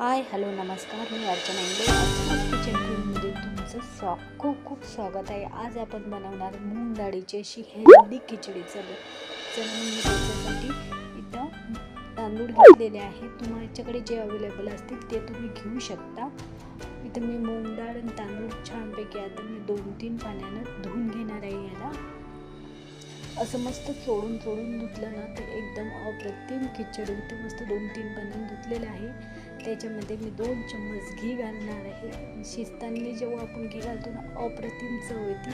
हाय hello नमस्कार. मी Archana Ingle kitchen क्रीममध्ये तुमचं स्वा खूप खूप स्वागत आहे. आज आपण बनवणार मूग डाळीची अशी हेल्दी खिचडी. चल चला मी त्याच्यासाठी इथं तांदूळ घेतलेले आहे. तुमच्याकडे जे अवेलेबल असतील ते तुम्ही घेऊ शकता. इथं मी मूग डाळ आणि तांदूळ छानपैकी आता मी दोन तीन पाण्यानं धुवून घेणार आहे याला. असं मस्त चोळून चोळून धुतलं ना तर एकदम अप्रतिम खिचडी होते. मस्त दोन तीन पाण्यानं धुतलेलं आहे. त्याच्यामध्ये मी दोन चम्मच घी घालणार आहे. शिजताना जेव्हा आपण घी घालतो ना अप्रतिम चव येते.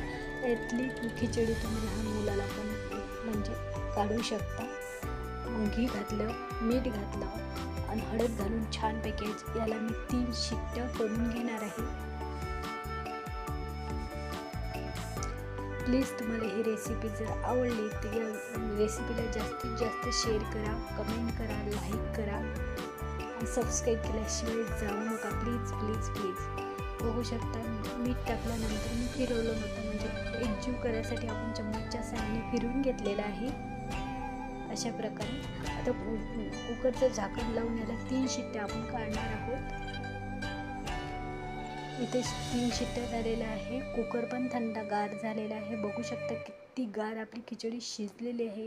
यातली खिचडी तुम्ही लहान मुलाला पण म्हणजे काढू शकता. मग घी घातलं मीठ घातलं आणि हळद घालून छानपैकी याला मी तीन शिट्ट्या करून घेणार आहे. प्लीज तुम्हाला ही रेसिपी जर आवडली तर या रेसिपीला जास्तीत जास्त शेअर करा कमेंट करा लाईक करा. सबस्क्राईब केल्याशिवाय जाऊ नका. प्लीज प्लीज प्लीज बघू शकता मीठ टाकल्यानंतर मी फिरवलं होतं. म्हणजे एकजीव करायसाठी आपण चम्मचच्या साहाय्याने फिरवून घेतलेलं आहे. अशा प्रकारे. आता कुकरचं झाकण लावून याला तीन शिट्ट्या आपण काढणार आहोत. इथे तीन शिट्ट्या झालेल्या आहे. कुकर पण थंडगार झालेला आहे. बघू शकता किती गार आपली खिचडी शिजलेली आहे.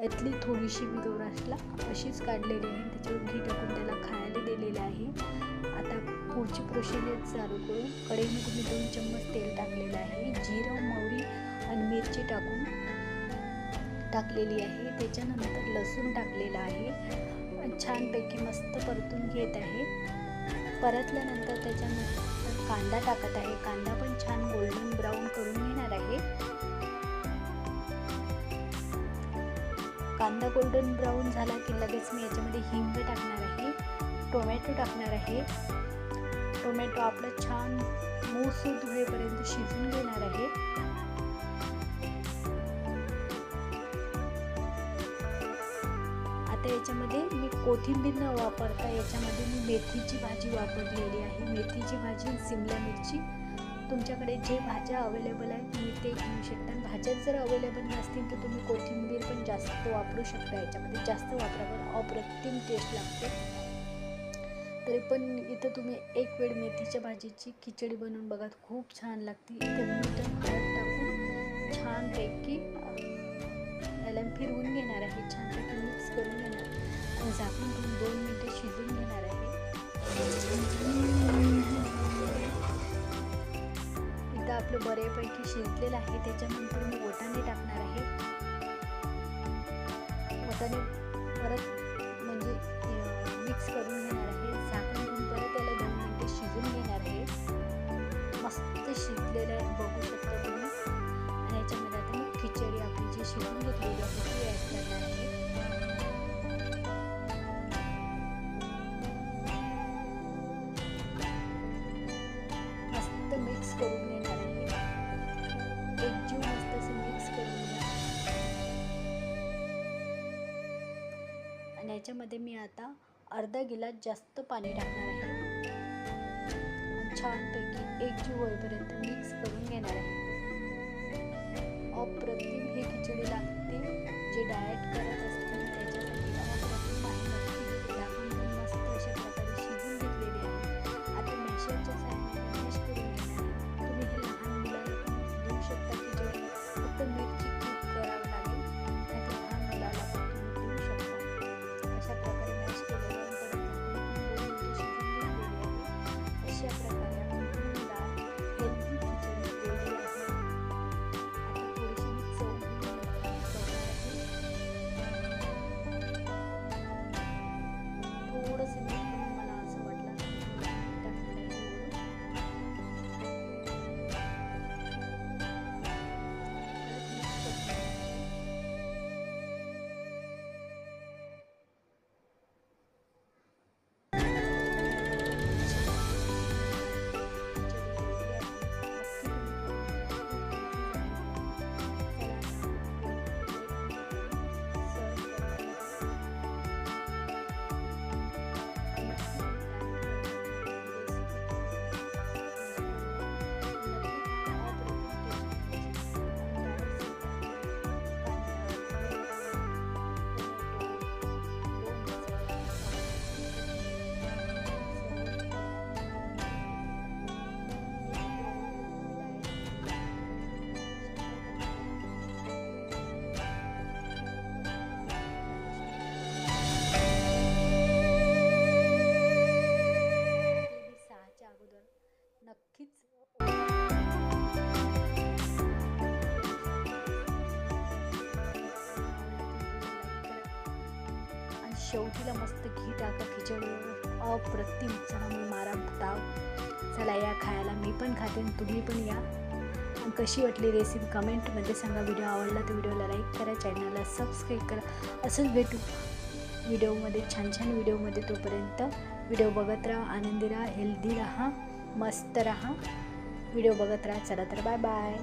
यातली थोडीशी मी गौरासला अशीच काढलेली आहे. त्याच्यावर घी टाकून त्याला खायला दिलेलं आहे. आता पुढची प्रोसिजर चालू करून कढईमध्ये तुम्ही दोन चम्मच तेल टाकलेलं आहे. जिरं मोहरी आणि मिरची टाकून टाकलेली आहे. त्याच्यानंतर लसूण टाकलेलं आहे. छानपैकी मस्त परतून घेत आहे. परतल्यानंतर त्याच्यानंतर कांदा टाकत आहे. कांदा पण छान गोल्डन ब्राऊन करून घेणार आहे. कांदा गोल्डन ब्राऊन झाला की लगेच मी याच्यामध्ये हिंग टाकणार आहे. टोमॅटो टाकणार आहे. टोमॅटो आपलं छान मूसूद होईपर्यंत शिजून घेणार आहे. आता याच्यामध्ये मी कोथिंबीर न वापरता याच्यामध्ये मी मेथीची भाजी वापरलेली आहे. मेथीची भाजी सिमला मिरची. तुमच्याकडे जे भाज्या अवेलेबल आहेत तुम्ही ते घेऊ शकता. भाज्या जर अवेलेबल नसतील तर तुम्ही कोथिंबीर पण जास्त वापरू शकता याच्यामध्ये. जास्त वापरावर अप्रतिम टेस्ट लागते. तरी पण इथं तुम्ही एक वेळ मेथीच्या भाजीची खिचडी बनवून बघा. खूप छान लागते. इथे मीठ हळद टाकून छानपैकी याला फिरवून घेणार आहे. छानपैकी मिक्स करून. झाकून घेऊन दोन मिनटं शिजून घेणार आहे. इथं आपलं बऱ्यापैकी शिजलेलं आहे त्याच्यानंतर मी वटाणे टाकणार आहे. वटाणे परत म्हणजे मिक्स करून घेणार आहे. झाकण घेऊन परत त्याला दोन मिनटं शिजून घेणार आहे. मस्त शिजलेलं आहे बघू शकता तुम्ही. आणि याच्यामध्ये आता मी खिचडी आपली जी शिजून घेतलेली आहे ती ॲड करणार आहे. करून घेणार आहे. एकजीव मस्त असं मिक्स करून आणि याच्यामध्ये मी आता अर्धा गिलास जास्त पाणी टाकणार आहे. छानपैकी एकजीव होईपर्यंत मिक्स करून घेणार आहे. अप्रतिम ही खिचडी लागते जे डाएट करत शेवटीला मस्त घी टाका खिचडी. अप्रतिम चला मी मारा ताव चला या खायला मी पण खाते तुम्ही पण या. कशी वाटली रेसिपी कमेंटमध्ये सांगा. व्हिडिओ आवडला तर व्हिडिओला लाईक करा चॅनलला सबस्क्राईब करा. असंच भेटू व्हिडिओमध्ये छान छान व्हिडिओमध्ये तोपर्यंत. व्हिडिओ बघत राहा आनंदी राहा हेल्दी राहा मस्त राहा. व्हिडिओ बघत राहा. चला तर बाय बाय